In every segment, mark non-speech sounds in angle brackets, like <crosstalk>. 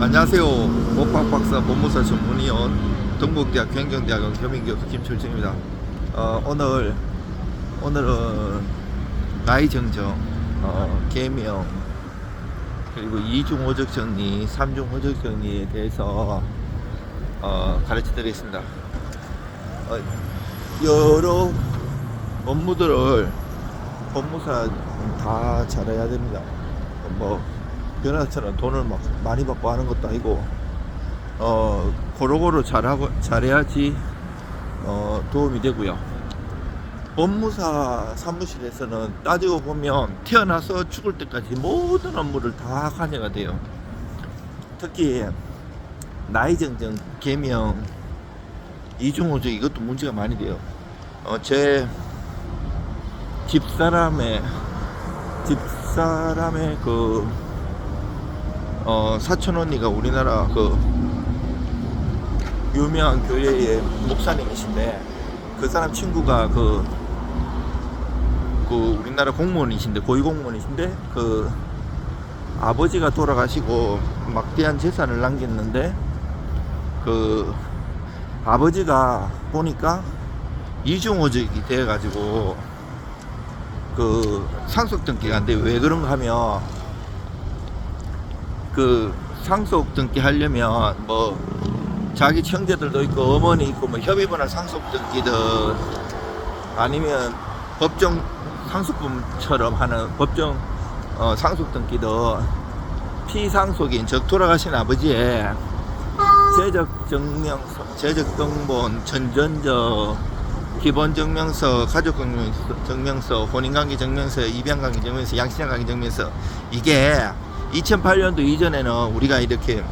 안녕하세요. 목박박사 법무사 전문위원 동국대학 경영대학원 겸임교수 김철중입니다. 어, 오늘 오늘은 나이 정정, 어, 개명 그리고 이중 호적 정리, 삼중 호적 정리에 대해서 어, 가르쳐드리겠습니다. 어, 여러 업무들을 법무사 다 잘해야 됩니다. 뭐 변호사처럼 돈을 막 많이 받고 하는 것도 아니고 어 고루고루 잘하고 잘해야지 어 도움이 되고요. 법무사 사무실에서는 따지고 보면 태어나서 죽을 때까지 모든 업무를 다 관여가 돼요. 특히 나이 정정, 개명, 이중호적 이것도 문제가 많이 돼요. 어, 제 집사람의 집사람의 그 어, 사촌 언니가 우리나라 그 유명한 교회의 목사님이신데 그 사람 친구가 그, 그 우리나라 공무원이신데 고위 공무원이신데 그 아버지가 돌아가시고 막대한 재산을 남겼는데 그 아버지가 보니까 이중호적이 돼가지고 그 상속 등기가 안 돼. 왜 그런가 하면 그 상속 등기 하려면 뭐 자기 형제들도 있고 어머니 있고 뭐 협의번호 상속 등기든 아니면 법정 상속분처럼 하는 법정 어, 상속 등기든 피상속인 즉 돌아가신 아버지의 재적 증명서, 재적 등본, 전전적, 기본 증명서, 가족 증명서, 증명서, 혼인관계 증명서, 입양관계 증명서, 양신관계 증명서 이게 2008년도 이전에는 우리가 이렇게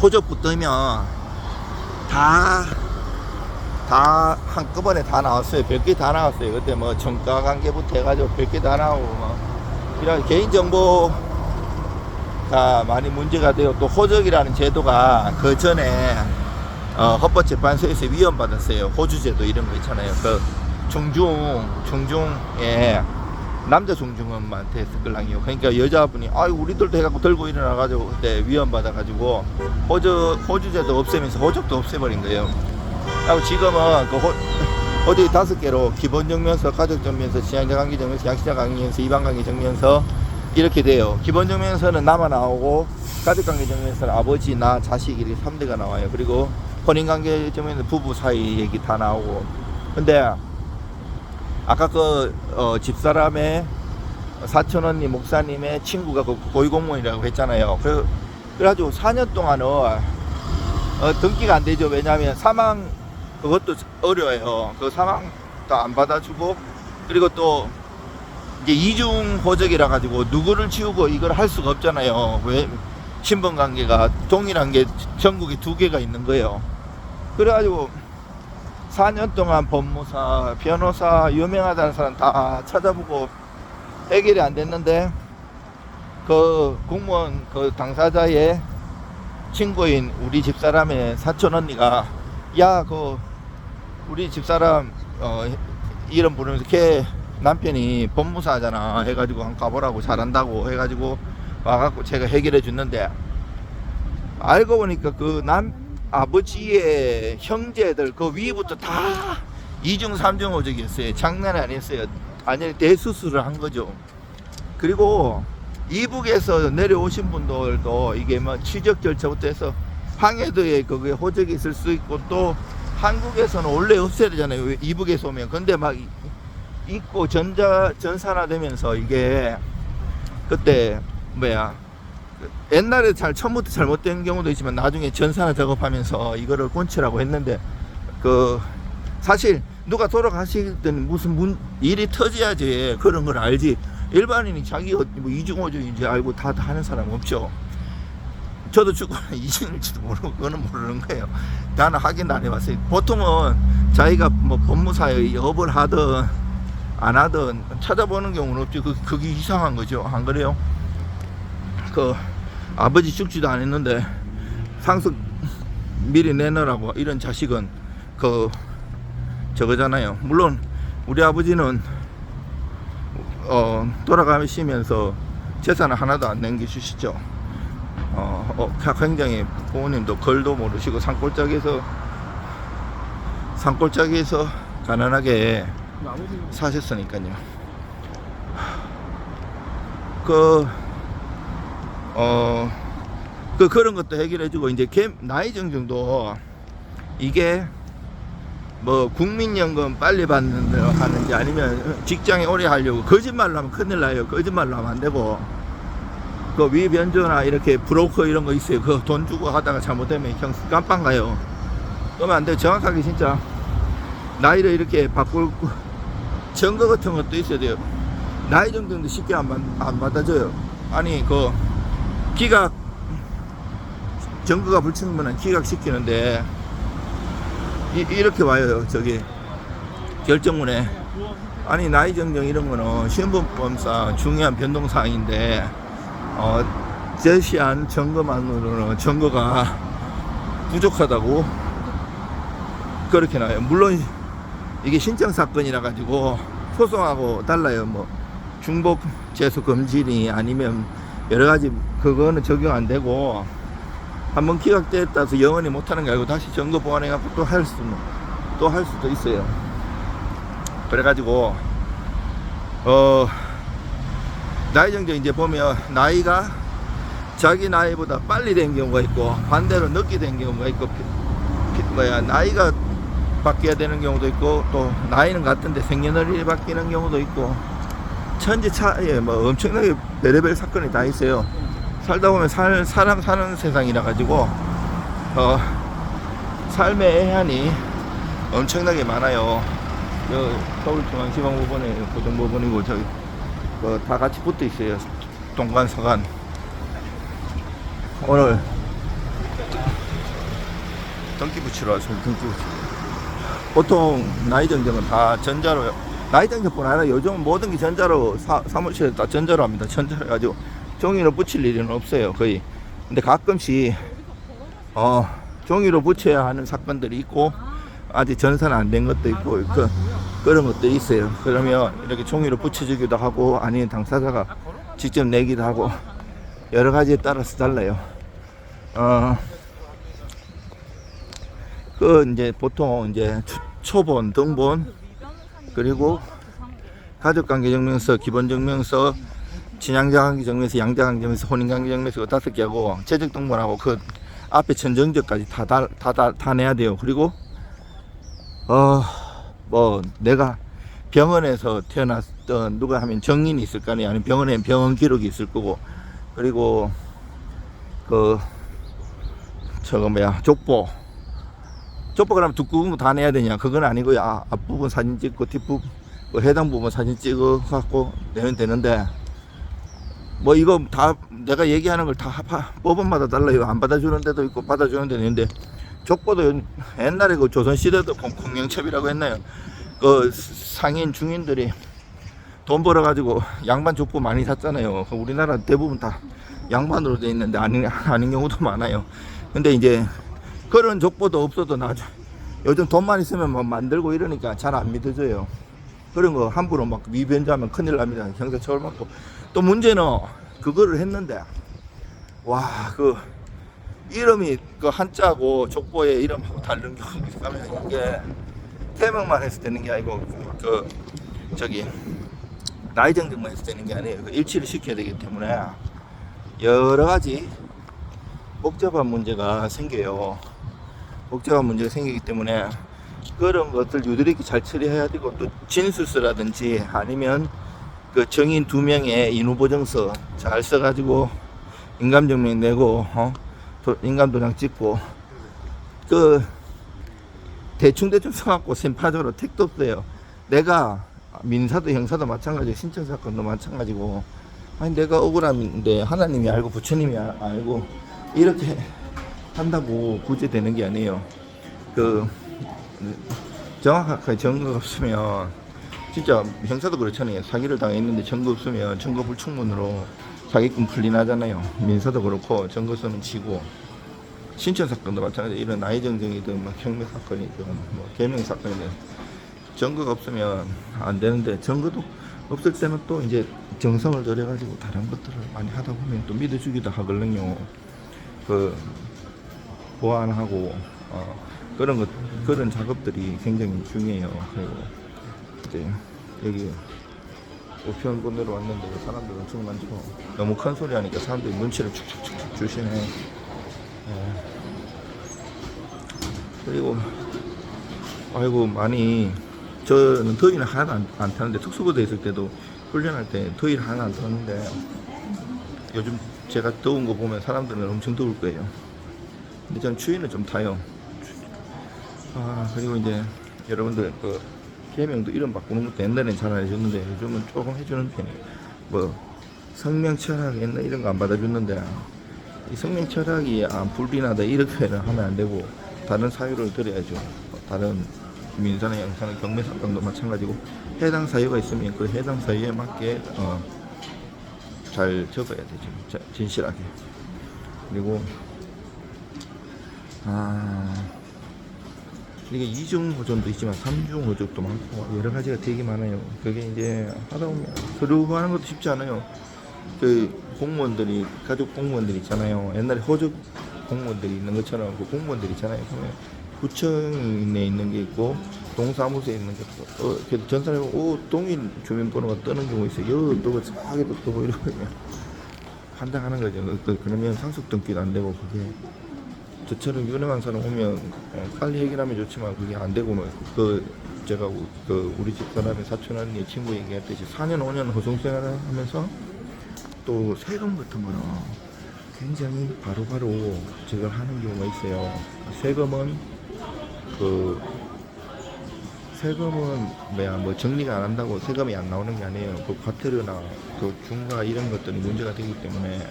호적부 뜨면 다, 다 한꺼번에 다 나왔어요. 몇개다 나왔어요. 그때 뭐 정가 관계부터 해가지고 몇개다 나오고 뭐 이런 개인정보가 많이 문제가 되고 또 호적이라는 제도가 그 전에 어, 헌법재판소에서 위헌받았어요. 호주제도 이런 거 있잖아요. 그 중중, 중중에 남자 중중원한테 했을 걸랑요. 그러니까 여자분이 아 우리들도 해갖고 들고 일어나가지고 그때 위헌받아가지고 호주 호주제도 없애면서 호적도 없애버린 거예요. 하고 지금은 그 호, <laughs> 호적이 다섯 개로 기본 증명서, 가족 증명서, 지향자 관계 증명서, 양시자 관계 증명서, 이방 관계 증명서 이렇게 돼요. 기본 증명서는 나만 나오고 가족 관계 증명서는 아버지, 나, 자식 이렇게 3대가 나와요. 그리고 혼인 관계 증명서 부부 사이 얘기 다 나오고. 근데 아까 그 어, 집사람의 사촌 언니 목사님의 친구가 그 고위공무원이라고 했잖아요. 그, 그래 가지고 4년 동안은 어, 등기가 안 되죠. 왜냐하면 사망 그것도 어려워요. 그 사망도 안 받아주고 그리고 또 이게 이중 호적이라 가지고 누구를 치우고 이걸 할 수가 없잖아요. 왜 신분 관계가 동일한 게 전국에 두 개가 있는 거예요. 그래가지고 4년 동안 법무사, 변호사, 유명하다는 사람 다 찾아보고 해결이 안 됐는데 그 공무원 그 당사자의 친구인 우리 집사람의 사촌 언니가 야 그 우리 집사람 어 이름 부르면서 걔 남편이 법무사잖아. 해가지고 한 가보라고 잘한다고 해가지고 와갖고 제가 해결해 줬는데 알고 보니까 그 남 아버지의 형제들 그 위부터 다 이중 삼중 호적이었어요. 장난 아니었어요. 아니 대수술을 한 거죠. 그리고 이북에서 내려오신 분들도 이게 뭐 취적 절차부터 해서 항해도에 그게 호적이 있을 수 있고 또 한국에서는 원래 없어야 되잖아요. 이북에서 오면. 근데 막 이- 있고 전자 전산화 되면서 이게 그때 뭐야? 그 옛날에 잘 처음부터 잘못된 경우도 있지만 나중에 전산화 작업하면서 이거를 꼰치라고 했는데 그 사실 누가 돌아가시든 무슨 문, 일이 터져야지 그런 걸 알지 일반인이 자기 어- 뭐 이중호적인지 알고 다 하는 사람 없죠. 저도 죽거나 <laughs> 이중일지도 모르고 그거는 모르는 거예요. 나는 확인도 안 해봤어요. 보통은 자기가 뭐 법무사의 업을 하든 안 하든 찾아보는 경우는 없지. 그, 그게 이상한 거죠. 안 그래요? 그 아버지 죽지도 않았는데 상속 미리 내놓으라고 이런 자식은 그 저거잖아요. 물론 우리 아버지는 어, 돌아가시면서 재산을 하나도 안 남겨주시죠. 어, 어, 굉장히 부모님도 걸도 모르시고 산골짜기에서 산골짜기에서 가난하게 사셨으니까요. 그, 어, 그, 그런 것도 해결해주고, 이제, 개- 나이 정정도 이게 뭐 국민연금 빨리 받는 하는지 아니면 직장에 오래 하려고 거짓말로 하면 큰일 나요. 거짓말로 하면 안 되고. 그 위변조나 이렇게 브로커 이런 거 있어요. 그 돈 주고 하다가 잘못되면 형 깜빵 가요. 그러면 안 돼. 정확하게 진짜 나이를 이렇게 바꿀 증거 같은 것도 있어야 돼요. 나이 정도는 쉽게 안, 받, 안 받아줘요. 아니 그 기각 증거가 불충분한 기각 시키는데 이, 이렇게 와요. 저기 결정문에 아니 나이 정정 이런 거는 신분법상 중요한 변동사항인데 어, 제시한 증거만으로는 증거가 부족하다고 그렇게 나와요. 물론 이게 신청 사건이라 가지고 소송하고 달라요. 뭐 중복 재수 금지니 아니면 여러 가지 그거는 적용 안 되고 한번 기각됐다서 영원히 못하는 게 아니고 다시 점거 보완해 갖고 또 할 수는 또할 수도 있어요. 그래가지고 어 나이 정도 이제 보면 나이가 자기 나이보다 빨리 된 경우가 있고 반대로 늦게 된 경우가 있고 피- 피- 뭐야 나이가 바뀌어야 되는 경우도 있고 또 나이는 같은데 생년월일이 바뀌는 경우도 있고 천지 차이에 뭐 엄청나게 별의별 사건이 다 있어요. 살다 보면 살, 사람 사는 세상이라 가지고 어, 삶의 애환이 엄청나게 많아요. 저 서울중앙지방법원에 고등법원이고 저기 어, 다 같이 붙어 있어요. 동관 서간 오늘 등기 붙이러 왔어요. 등기 붙이러. 보통 나이 정정은 다 전자로 나이 정정뿐 아니라 요즘 모든 게 전자로 사, 사무실에 다 전자로 합니다. 전자로 해가지고 종이로 붙일 일은 없어요 거의. 근데 가끔씩 어 종이로 붙여야 하는 사건들이 있고 아직 전산 안된 것도 있고 그 그런 것도 있어요. 그러면 이렇게 종이로 붙여주기도 하고 아니면 당사자가 직접 내기도 하고 여러 가지에 따라서 달라요. 어. 그 이제 보통 이제 초- 초본, 등본 그리고 가족관계증명서, 기본증명서, 친양자관계증명서, 양자관계증명서, 혼인관계증명서 다섯 개하고 재적등본하고 그 앞에 천정적까지 다 다 다 다 다 내야 돼요. 그리고 어 뭐 내가 병원에서 태어났던 누가 하면 정인이 있을 거 아니에요. 아니면 병원에 병원 기록이 있을 거고 그리고 그 저거 뭐야 족보 족보 그러면 두꺼운 거 다 내야 되냐? 그건 아니고요. 아, 앞부분 사진 찍고 뒷부분 그 해당 부분 사진 찍어 갖고 내면 되는데 뭐 이거 다 내가 얘기하는 걸 다 법원마다 달라요. 안 받아주는 데도 있고 받아주는 데도 있는데 족보도 요- 옛날에 그 조선 시대도 공- 공영첩이라고 했나요? 그 상인 중인들이 돈 벌어 가지고 양반 족보 많이 샀잖아요. 그 우리나라 대부분 다 양반으로 돼 있는데 아닌 아닌 경우도 많아요. 근데 이제 그런 족보도 없어도 나중 요즘 돈만 있으면 뭐 만들고 이러니까 잘 안 믿어져요. 그런 거 함부로 막 위변자면 큰일 납니다. 형사처벌 받고 또 문제는 그거를 했는데 와 그 이름이 그 한자고 족보에 이름하고 다른 경우도 있으면 이게 태명만 해서 되는 게 아니고 그 저기 나이 정정만 해서 되는 게 아니에요. 그 일치를 시켜야 되기 때문에 여러 가지 복잡한 문제가 생겨요. 복잡한 문제가 생기기 때문에 그런 것들 유들이 잘 처리해야 되고 또 진술서라든지 아니면 그 정인 두 명의 인후보증서 잘 써가지고 인감증명 내고 어? 도- 인감도장 찍고 그 대충 대충 써갖고 심파적으로 택도 없어요. 내가 민사도 형사도 마찬가지고 신청 사건도 마찬가지고 아니 내가 억울한데 하나님이 알고 부처님이 아- 알고 이렇게 한다고 구제되는 게 아니에요. 그 정확하게 증거가 없으면 진짜 형사도 그렇잖아요. 사기를 당했는데 증거 없으면 증거 불충분으로 사기꾼 풀리나잖아요. 민사도 그렇고 증거 없으면 지고 신청 사건도 마찬가지. 이런 나이 정정이든 뭐 혁명 사건이든 뭐 개명 사건이든 증거가 없으면 안 되는데 증거도 없을 때는 또 이제 정성을 들여가지고 다른 것들을 많이 하다 보면 또 믿어주기도 하거든요. 그 보완하고 어, 그런 것 그런 작업들이 굉장히 중요해요. 그리고 이제 여기 우편권 내려왔는데 사람들 엄청 많죠. 너무 큰 소리 하니까 사람들이 눈치를 축축축축 주시네. 예. 그리고 아이고 많이 저는 더위는 하나도 안, 안 타는데 특수부대 있을 때도 훈련할 때 더위를 하나 안 타는데 요즘 제가 더운 거 보면 사람들은 엄청 더울 거예요. 근데 저는 추위는 좀 타요. 아 그리고 이제 여러분들 그 개명도 이름 바꾸는 것도 옛날엔 잘 안 해줬는데 요즘은 조금 해주는 편이에요. 뭐 성명 철학 옛날 이런 거 안 받아줬는데 이 성명 철학이 아 불리나다 이렇게는 하면 안 되고 다른 사유를 들어야죠. 다른 민사나 양사나 경매 사건도 마찬가지고 해당 사유가 있으면 그 해당 사유에 맞게 어, 잘 적어야 되죠. 자, 진실하게. 그리고 아 이게 이중 호전도 있지만 삼중 호전도 많고 여러 가지가 되게 많아요. 그게 이제 하다 보면 서류 구하는 것도 쉽지 않아요. 그 공무원들이 가족 공무원들 있잖아요. 옛날에 호적 공무원들이 있는 것처럼 그 공무원들 있잖아요. 보면 구청에 있는 게 있고 동사무소에 있는 게 있고 어, 전 사람이 오 동일 주민번호가 뜨는 경우 있어요. 여 또고 싸게도 뜨고 이러면 <laughs> 판단하는 거죠. 그, 그러면 상속 등기도 안 되고 그게 저처럼 유능한 사람 오면 어, 빨리 해결하면 좋지만 그게 안 되고 뭐, 그 제가 우- 그 우리 집 사람의 사촌 언니 친구 얘기했듯이 4년 5년 호송 생활을 하면서 또 세금 같은 거는 굉장히 바로바로 제가 하는 경우가 있어요. 세금은 그 세금은 뭐야 뭐 정리가 안 한다고 세금이 안 나오는 게 아니에요. 그 과태료나 그 중과 이런 것들이 문제가 되기 때문에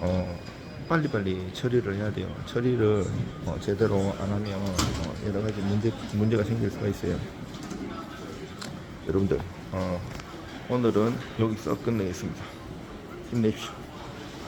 어 빨리빨리 처리를 해야 돼요. 처리를 어, 제대로 안 하면 어, 여러 가지 문제 문제가 생길 수가 있어요. 여러분들 어, 오늘은 여기서 끝내겠습니다. 힘내십시오.